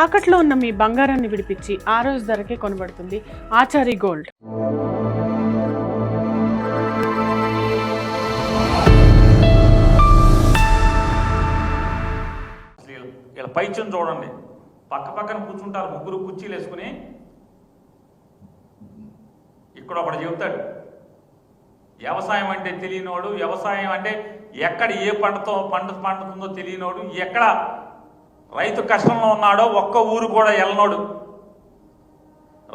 తాకట్లో ఉన్న మీ బంగారాన్ని విడిపించి ఆ రోజు ధరకే కొనబడుతుంది ఆచారి గోల్డ్. అసలు వీళ్ళ- చూడండి. పక్క పక్కన కూర్చుంటారు ముగ్గురు కుర్చీలు వేసుకుని. ఇక్కడ ఒకటి చెబుతాడు వ్యవసాయం అంటే తెలియనోడు వ్యవసాయం అంటే ఎక్కడ ఏ పంటతో పంట పండుతుందో తెలియనోడు ఎక్కడ రైతు కష్టంలో ఉన్నాడో ఒక్క ఊరు కూడా వెళ్ళనోడు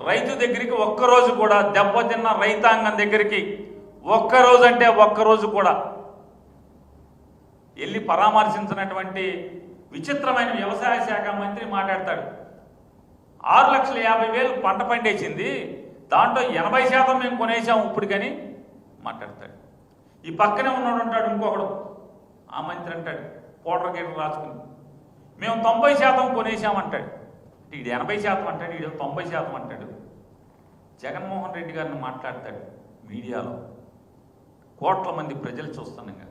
రైతు దగ్గరికి ఒక్కరోజు కూడా దెబ్బతిన్న రైతాంగం దగ్గరికి ఒక్కరోజు అంటే ఒక్కరోజు కూడా వెళ్ళి పరామర్శించినటువంటి విచిత్రమైన వ్యవసాయ శాఖ మంత్రి మాట్లాడతాడు. ఆరు లక్షల యాభై వేలు పంట పండేసింది. దాంట్లో ఎనభై శాతం మేము కొనేసాం ఇప్పుడు కానీ మాట్లాడతాడు. ఈ పక్కనే ఉన్నాడు అంటాడు ఇంకొకడు. ఆ మంత్రి అంటాడు కోటర్ గీటర్ రాసుకుని మేము తొంభై శాతం కొనేసామంటాడు అంటే ఈడు ఎనభై శాతం అంటాడు ఈడు తొంభై శాతం అంటాడు. జగన్మోహన్ రెడ్డి గారిని మాట్లాడతాడు మీడియాలో. కోట్ల మంది ప్రజలు చూస్తున్నాగా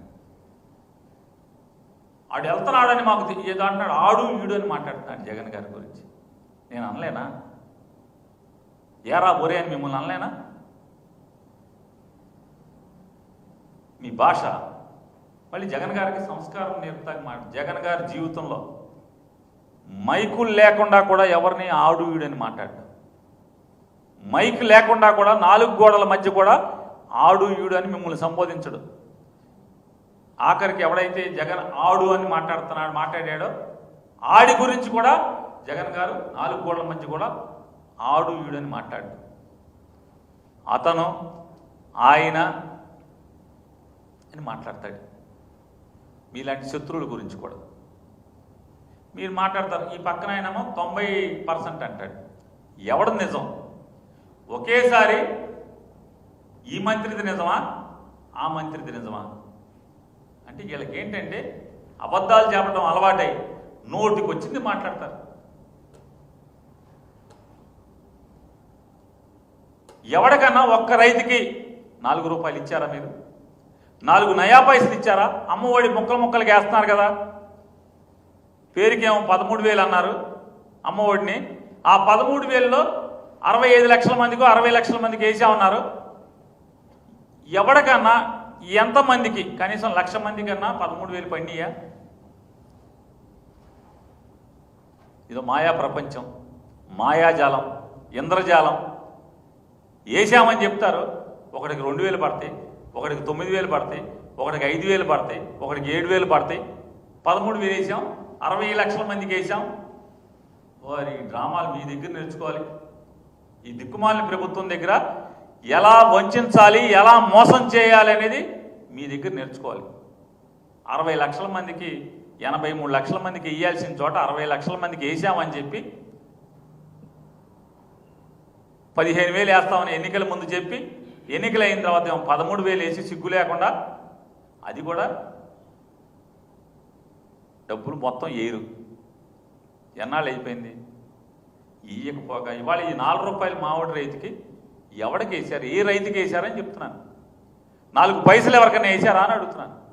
ఆడు వెళ్తున్నాడని మాకు ఏదో అంటున్నాడు ఆడు వీడు అని మాట్లాడుతున్నాడు జగన్ గారి గురించి. నేను అనలేనా? ఏరా బొరే అని మిమ్మల్ని అనలేనా? మీ భాష. మళ్ళీ జగన్ గారికి సంస్కారం నేర్పుతాక మాట జగన్ గారి జీవితంలో. మైకులు లేకుండా కూడా ఎవరిని ఆడు ఈడని మైక్ లేకుండా కూడా నాలుగు గోడల మధ్య కూడా ఆడు ఈడు అని మిమ్మల్ని సంబోధించడు. ఆఖరికి ఎవడైతే జగన్ ఆడు అని మాట్లాడుతున్నాడు మాట్లాడాడో ఆడి గురించి కూడా జగన్ గారు నాలుగు గోడల మధ్య కూడా ఆడు ఈడు అని మాట్లాడు అతను ఆయన అని మాట్లాడతాడు. మీలాంటి శత్రువుల గురించి కూడా. మీరు మాట్లాడతారు ఈ పక్కన ఆయనేమో తొంభై పర్సెంట్ అంటాడు. ఎవడు నిజం? ఒకేసారి ఈ మంత్రిది నిజమా? ఆ మంత్రిది నిజమా? అంటే వీళ్ళకి ఏంటంటే అబద్ధాలు చెప్పడం అలవాటై నోటికి వచ్చింది మాట్లాడతారు. ఎవడికన్నా ఒక్క రైతుకి నాలుగు రూపాయలు ఇచ్చారా మీరు? నాలుగు నయా పైసలు ఇచ్చారా? అమ్మఒడి ముక్కలు ముక్కలకి వేస్తున్నారు కదా. పేరుకేమో పదమూడు వేలు అన్నారు అమ్మఒడిని ఆ పదమూడు వేలలో అరవై ఐదు లక్షల మందికో అరవై లక్షల మందికి వేసామన్నారు ఎవడికన్నా ఎంతమందికి కనీసం లక్ష మంది కన్నా పదమూడు వేలు పండియా ఇదో మాయా ప్రపంచం మాయాజాలం ఇంద్రజాలం. వేసామని చెప్తారు. ఒకడికి రెండు వేలు పడతాయి ఒకడికి తొమ్మిది వేలు పడతాయి ఒకడికి ఐదు వేలు పడతాయి ఒకడికి ఏడు వేలు పడతాయి. పదమూడు వేలు వేసాం. అరవై లక్షల మందికి వేసాం వారి డ్రామాలు మీ దగ్గర నేర్చుకోవాలి. ఈ దిక్కుమాలిన ప్రభుత్వం దగ్గర ఎలా వంచాలి ఎలా మోసం చేయాలి అనేది మీ దగ్గర నేర్చుకోవాలి. అరవై లక్షల మందికి ఎనభై మూడు లక్షల మందికి వేయాల్సిన చోట అరవై లక్షల మందికి వేసామని చెప్పి పదిహేను వేలు వేస్తామని ఎన్నికల ముందు చెప్పి ఎన్నికలు అయిన తర్వాత ఏమో పదమూడు వేలు వేసి సిగ్గు లేకుండా అది కూడా డబ్బులు మొత్తం ఏరు. ఎన్నాళ్ళు అయిపోయింది? ఇయ్యకపోగా ఇవాళ ఈ నాలుగు రూపాయలు మామిడి రైతుకి ఎవడికి వేశారు? ఏ రైతుకి వేశారని చెప్తున్నాను. నాలుగు పైసలు ఎవరికైనా వేశారా అని అడుగుతున్నాను.